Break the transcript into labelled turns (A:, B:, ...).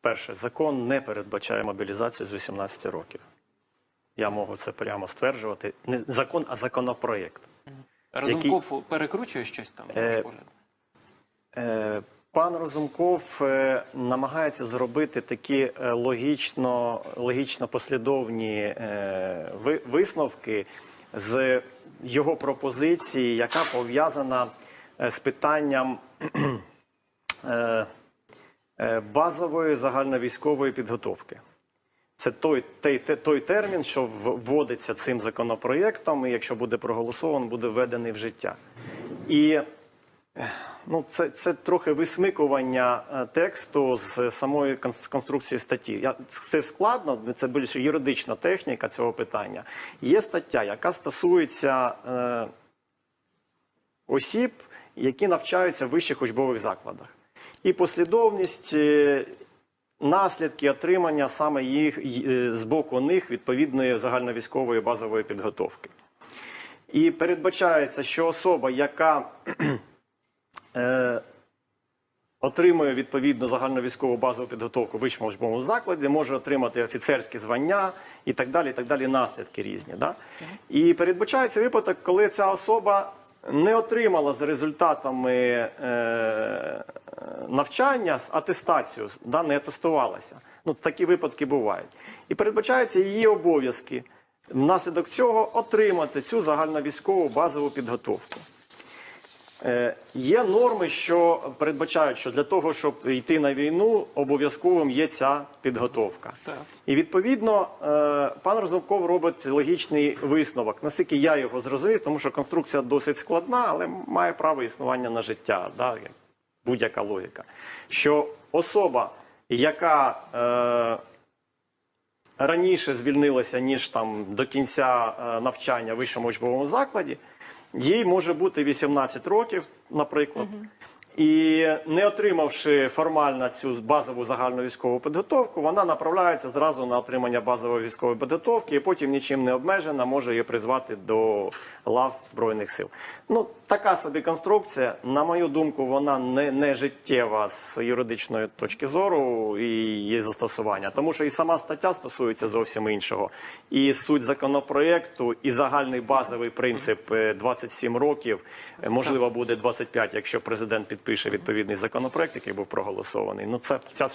A: перше, закон не передбачає мобілізацію з 18 років. Я можу це прямо стверджувати. Не закон, а законопроєкт.
B: Разумков перекручує щось там,
A: Е. Е, Пан Розумков е, намагається зробити такі е, логічно, логічно послідовні е, ви- висновки з його пропозиції, яка пов'язана е, з питанням е, базової загальновійськової підготовки. Це той, той, той, термін, що вводиться цим законопроєктом, і якщо буде проголосовано, буде введений в життя. І Ну, це, це трохи висмикування е, тексту з самої конструкції статті. Це складно, це більше юридична техніка цього питання. Є стаття, яка стосується е, осіб, які навчаються в вищих учбових закладах. І послідовність, е, наслідки отримання саме їх е, з боку них відповідної загальновійськової базової підготовки. І передбачається, що особа, яка е, отримує відповідну загальновійськову базову підготовку в вищому учбовому закладі, може отримати офіцерські звання і так далі, і так далі, наслідки різні. Да? І передбачається випадок, коли ця особа не отримала за результатами е, навчання атестацію, да, не атестувалася. Ну, такі випадки бувають. І передбачаються її обов'язки внаслідок цього отримати цю загальновійськову базову підготовку. Е, Є норми, що передбачають, що для того, щоб йти на війну, обов'язковим є ця підготовка.
B: Так.
A: І відповідно е, пан Розумков робить логічний висновок. Наскільки я його зрозумів, тому що конструкція досить складна, але має право існування на життя, да, будь-яка логіка. Що особа, яка е, раніше звільнилася, ніж там до кінця е, навчання в вищому учбовому закладі, їй може бути 18 років, наприклад. І не отримавши формально цю базову загальну військову підготовку, вона направляється зразу на отримання базової військової підготовки, і потім нічим не обмежена, може її призвати до лав збройних сил. Ну така собі конструкція. На мою думку, вона не, не життєва з юридичної точки зору і її застосування, тому що і сама стаття стосується зовсім іншого. І суть законопроекту, і загальний базовий принцип е, 27 років, е, можливо, буде 25, якщо президент підпише відповідний законопроект, який був проголосований. Ну це ця